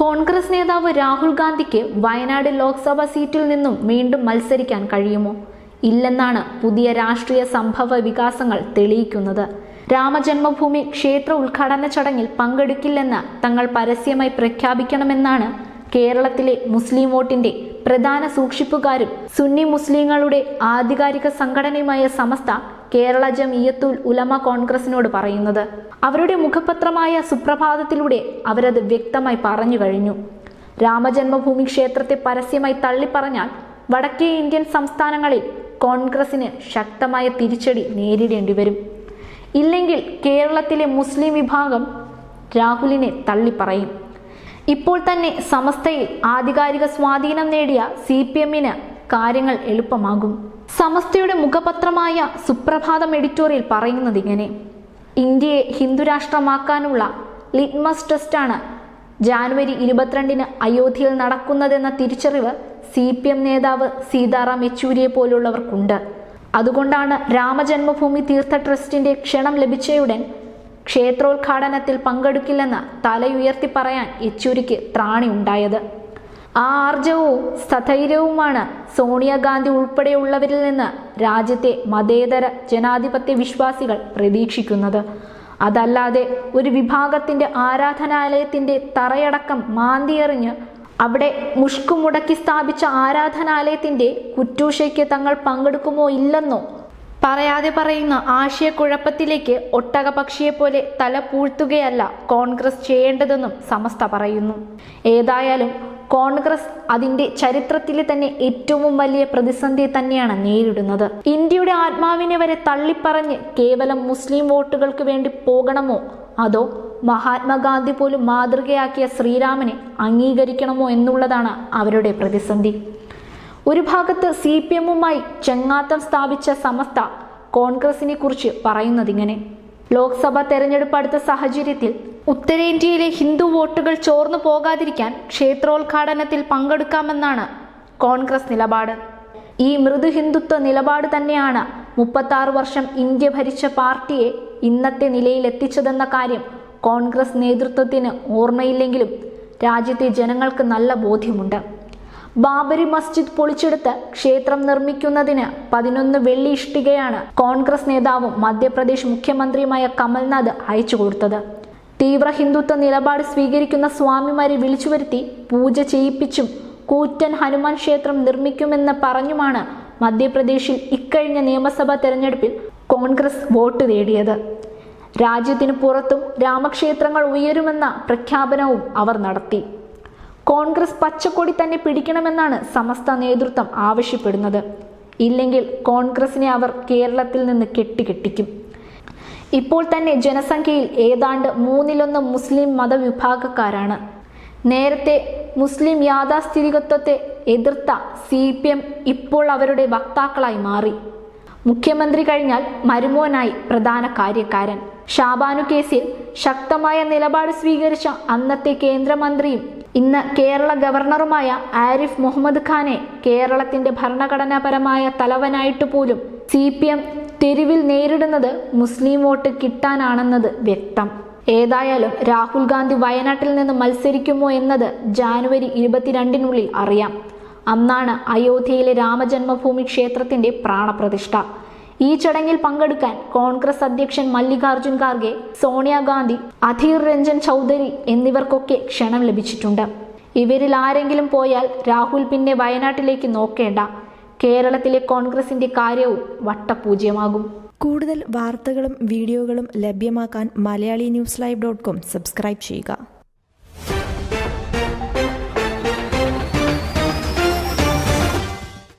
കോൺഗ്രസ് നേതാവ് രാഹുൽ ഗാന്ധിക്ക് വയനാട് ലോക്സഭാ സീറ്റിൽ നിന്നും വീണ്ടും മത്സരിക്കാൻ കഴിയുമോ? ഇല്ലെന്നാണ് പുതിയ രാഷ്ട്രീയ സംഭവ വികാസങ്ങൾ തെളിയിക്കുന്നത്. രാമജന്മഭൂമി ക്ഷേത്ര ഉദ്ഘാടന ചടങ്ങിൽ പങ്കെടുക്കില്ലെന്ന് തങ്ങൾ പരസ്യമായി പ്രഖ്യാപിക്കണമെന്നാണ് കേരളത്തിലെ മുസ്ലിം വോട്ടിന്റെ പ്രധാന സൂക്ഷിപ്പുകാരും സുന്നി മുസ്ലിങ്ങളുടെ ആധികാരിക സംഘടനയുമായ സമസ്ത കേരള ജമിയത്തുൽ ഉലമ കോൺഗ്രസിനോട് പറയുന്നത്. അവരുടെ മുഖപത്രമായ സുപ്രഭാതത്തിലൂടെ അവരത് വ്യക്തമായി പറഞ്ഞു കഴിഞ്ഞു. രാമജന്മഭൂമി ക്ഷേത്രത്തെ പരസ്യമായി തള്ളിപ്പറഞ്ഞാൽ വടക്കേ ഇന്ത്യൻ സംസ്ഥാനങ്ങളിൽ കോൺഗ്രസിന് ശക്തമായ തിരിച്ചടി നേരിടേണ്ടി വരും. ഇല്ലെങ്കിൽ കേരളത്തിലെ മുസ്ലിം വിഭാഗം രാഹുലിനെ തള്ളിപ്പറയും. ഇപ്പോൾ തന്നെ സമസ്തയിൽ ആധികാരിക സ്വാധീനം നേടിയ സി പി എമ്മിന് കാര്യങ്ങൾ എളുപ്പമാകും. സമസ്തയുടെ മുഖപത്രമായ സുപ്രഭാതം എഡിറ്റോറിയൽ പറയുന്നത് ഇങ്ങനെ. ഇന്ത്യയെ ഹിന്ദുരാഷ്ട്രമാക്കാനുള്ള ലിറ്റ്മസ് ടെസ്റ്റാണ് ജാനുവരി ഇരുപത്തിരണ്ടിന് അയോധ്യയിൽ നടക്കുന്നതെന്ന തിരിച്ചറിവ് സി പി എം നേതാവ് സീതാറാം യെച്ചൂരിയെ പോലുള്ളവർക്കുണ്ട്. അതുകൊണ്ടാണ് രാമജന്മഭൂമി തീർത്ഥ ട്രസ്റ്റിന്റെ ക്ഷണം ലഭിച്ചയുടൻ ക്ഷേത്രോദ്ഘാടനത്തിൽ പങ്കെടുക്കില്ലെന്ന് തലയുയർത്തി പറയാൻ യെച്ചൂരിക്ക് ത്രാണി ഉണ്ടായത്. ആർജവും സ്ഥൈര്യവുമാണ് സോണിയാഗാന്ധി ഉൾപ്പെടെയുള്ളവരിൽ നിന്ന് രാജ്യത്തെ മതേതര ജനാധിപത്യ വിശ്വാസികൾ പ്രതീക്ഷിക്കുന്നത്. അതല്ലാതെ ഒരു വിഭാഗത്തിന്റെ ആരാധനാലയത്തിന്റെ തറയടക്കം മാന്തിയെറിഞ്ഞ് അവിടെ മുഷ്കുമുടക്കി സ്ഥാപിച്ച ആരാധനാലയത്തിന്റെ കുറ്റൂഷയ്ക്ക് തങ്ങൾ പങ്കെടുക്കുമോ ഇല്ലെന്നോ? പറയാതെ പറയുന്ന ആശയക്കുഴപ്പത്തിലേക്ക് ഒട്ടകപക്ഷിയെപ്പോലെ തല പൂഴ്ത്തുകയല്ല കോൺഗ്രസ് ചെയ്യേണ്ടതെന്നും സമസ്ത പറയുന്നു. ഏതായാലും കോൺഗ്രസ് അതിന്റെ ചരിത്രത്തിലെ തന്നെ ഏറ്റവും വലിയ പ്രതിസന്ധി തന്നെയാണ് നേരിടുന്നത്. ഇന്ത്യയുടെ ആത്മാവിനെ വരെ തള്ളിപ്പറഞ്ഞ് കേവലം മുസ്ലിം വോട്ടുകൾക്ക് വേണ്ടി പോകണമോ? അതോ മഹാത്മാഗാന്ധി പോലും മാതൃകയാക്കിയ ശ്രീരാമനെ അംഗീകരിക്കണമോ എന്നുള്ളതാണ് അവരുടെ പ്രതിസന്ധി. ഒരു ഭാഗത്ത് സി പി എമ്മുമായി ചെങ്ങാത്തം സ്ഥാപിച്ച സമസ്ത കോൺഗ്രസിനെ കുറിച്ച് പറയുന്നതിങ്ങനെ. ലോക്സഭാ തെരഞ്ഞെടുപ്പ് അടുത്ത സാഹചര്യത്തിൽ ഉത്തരേന്ത്യയിലെ ഹിന്ദു വോട്ടുകൾ ചോർന്നു പോകാതിരിക്കാൻ ക്ഷേത്രോദ്ഘാടനത്തിൽ പങ്കെടുക്കാമെന്നാണ് കോൺഗ്രസ് നിലപാട്. ഈ മൃദു ഹിന്ദുത്വ നിലപാട് തന്നെയാണ് മുപ്പത്താറ് വർഷം ഇന്ത്യ ഭരിച്ച പാർട്ടിയെ ഇന്നത്തെ നിലയിൽ എത്തിച്ചതെന്ന കാര്യം കോൺഗ്രസ് നേതൃത്വത്തിന് ഓർമ്മയില്ലെങ്കിലും രാജ്യത്തെ ജനങ്ങൾക്ക് നല്ല ബോധ്യമുണ്ട്. ബാബരി മസ്ജിദ് പൊളിച്ചെടുത്ത് ക്ഷേത്രം നിർമ്മിക്കുന്നതിന് പതിനൊന്ന് വെള്ളി ഇഷ്ടികയാണ് കോൺഗ്രസ് നേതാവും മധ്യപ്രദേശ് മുഖ്യമന്ത്രിയുമായ കമൽനാഥ് അയച്ചു കൊടുത്തത്. തീവ്ര ഹിന്ദുത്വ നിലപാട് സ്വീകരിക്കുന്ന സ്വാമിമാരെ വിളിച്ചുവരുത്തി പൂജ ചെയ്യിപ്പിച്ചും കൂറ്റൻ ഹനുമാൻ ക്ഷേത്രം നിർമ്മിക്കുമെന്ന് പറഞ്ഞുമാണ് മധ്യപ്രദേശിൽ ഇക്കഴിഞ്ഞ നിയമസഭാ തെരഞ്ഞെടുപ്പിൽ കോൺഗ്രസ് വോട്ട് നേടിയത്. രാജ്യത്തിന് പുറത്തും രാമക്ഷേത്രങ്ങൾ ഉയരുമെന്ന പ്രഖ്യാപനവും അവർ നടത്തി. കോൺഗ്രസ് പച്ചക്കൊടി തന്നെ പിടിക്കണമെന്നാണ് സമസ്ത നേതൃത്വം ആവശ്യപ്പെടുന്നത്. ഇല്ലെങ്കിൽ കോൺഗ്രസിനെ അവർ കേരളത്തിൽ നിന്ന് കെട്ടിക്കെട്ടിക്കും. ഇപ്പോൾ തന്നെ ജനസംഖ്യയിൽ ഏതാണ്ട് മൂന്നിലൊന്ന് മുസ്ലിം മതവിഭാഗക്കാരാണ്. നേരത്തെ മുസ്ലിം യാഥാസ്ഥിതികത്വത്തെ എതിർത്ത സി പി എം ഇപ്പോൾ അവരുടെ വക്താക്കളായി മാറി. മുഖ്യമന്ത്രി കഴിഞ്ഞാൽ മരുമോനായി പ്രധാന കാര്യക്കാരൻ. ഷാബാനു കേസിൽ ശക്തമായ നിലപാട് സ്വീകരിച്ച അന്നത്തെ കേന്ദ്രമന്ത്രിയും ഇന്ന് കേരള ഗവർണറുമായ ആരിഫ് മുഹമ്മദ് ഖാനെ കേരളത്തിന്റെ ഭരണഘടനാപരമായ തലവനായിട്ട് പോലും സി പി എം തെരുവിൽ നേരിടുന്നത് മുസ്ലിം വോട്ട് കിട്ടാനാണെന്നത് വ്യക്തം. ഏതായാലും രാഹുൽ ഗാന്ധി വയനാട്ടിൽ നിന്ന് മത്സരിക്കുമോ എന്നത് ജാനുവരി ഇരുപത്തിരണ്ടിനുള്ളിൽ അറിയാം. അന്നാണ് അയോധ്യയിലെ രാമജന്മഭൂമി ക്ഷേത്രത്തിന്റെ പ്രാണപ്രതിഷ്ഠ. ഈ ചടങ്ങിൽ പങ്കെടുക്കാൻ കോൺഗ്രസ് അധ്യക്ഷൻ മല്ലികാർജുൻ ഖാർഗെ സോണിയാഗാന്ധി അധീർ രഞ്ജൻ ചൗധരി എന്നിവർക്കൊക്കെ ക്ഷണം ലഭിച്ചിട്ടുണ്ട്. ഇവരിൽ ആരെങ്കിലും പോയാൽ രാഹുൽ പിന്നെ വയനാട്ടിലേക്ക് നോക്കേണ്ട. കേരളത്തിലെ കോൺഗ്രസിന്റെ കാര്യവും വട്ടപൂജ്യമാകും. കൂടുതൽ വാർത്തകളും വീഡിയോകളും ലഭ്യമാക്കാൻ Malayali news live dot com subscribe ചെയ്യുക.